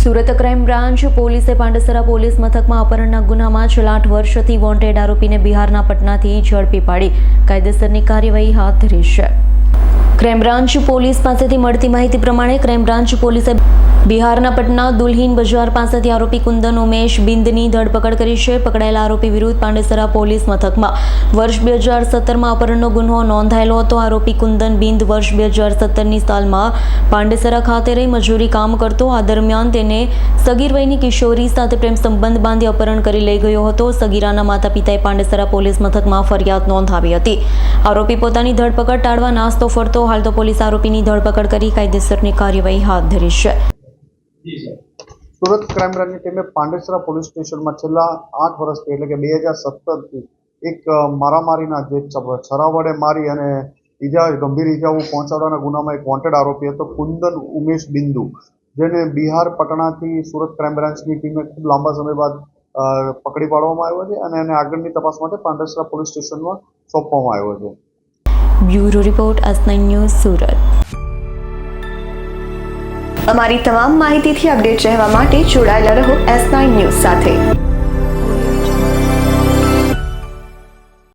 Surat crime branch પોલીસે Pandesara police મથકમાં અપહરણના ગુનામાં છેલ્લા આઠ વર્ષથી વોન્ટેડ આરોપીને બિહારના પટનાથી ઝડપી પાડી. કાયદેસરની કાર્યવાહી હાથ ધરી છે. ક્રાઇમ બ્રાન્ચ પોલીસ પાસેથી મળતી માહિતી પ્રમાણે ક્રાઇમ બ્રાન્ચ પોલીસે બિહારના પટના દુલ્હીન બજાર પાસેથી આરોપી કુંદન ઉમેશ બિંદની ધરપકડ કરી છે. પકડાયેલા આરોપી વિરુદ્ધ પાંડેસરા પોલીસ મથકમાં વર્ષ બે હજાર સત્તરમાં અપહરણનો ગુનો નોંધાયેલો હતો. આરોપી કુંદન બિંદ વર્ષ બે હજાર સત્તરની સાલમાં પાંડેસરા ખાતે રહી મજૂરી કામ કરતો. આ દરમિયાન તેને સગીર વયની કિશોરી સાથે પ્રેમ સંબંધ બાંધી અપહરણ કરી લઈ ગયો હતો. સગીરાના માતા પિતાએ પાંડેસરા પોલીસ મથકમાં ફરિયાદ નોંધાવી હતી. આરોપી પોતાની ધરપકડ ટાળવા નાસ્તો ફરતો હાલ તો પોલીસ આરોપીની ધરપકડ કરી કાયદેસરની કાર્યવાહી હાથ ધરી છે. સુરત ક્રાઇમ બ્રાન્ચની ટીમે પાંડેસરા પોલીસ સ્ટેશનમાં છેલ્લા આઠ વર્ષથી એટલે કે બે હજાર સત્તરથી એક મારામારીના જે છરાવડે મારી અને ઈજા, ગંભીર ઈજાઓ પહોંચાડવાના ગુનામાં એક વોન્ટેડ આરોપી હતો, કુંદન ઉમેશ બિંદુ, જેને બિહાર પટણાથી સુરત ક્રાઇમ બ્રાન્ચની ટીમે ખૂબ લાંબા સમય બાદ પકડી પાડવામાં આવ્યો છે અને એને આગળની તપાસ માટે પાંડેસરા પોલીસ સ્ટેશનમાં સોંપવામાં આવ્યો છે. Bureau report Asnai news Surat. અમારી તમામ માહિતીથી અપડેટ રહેવા માટે જોડાયેલા રહો એસ નાઇન ન્યૂઝ સાથે.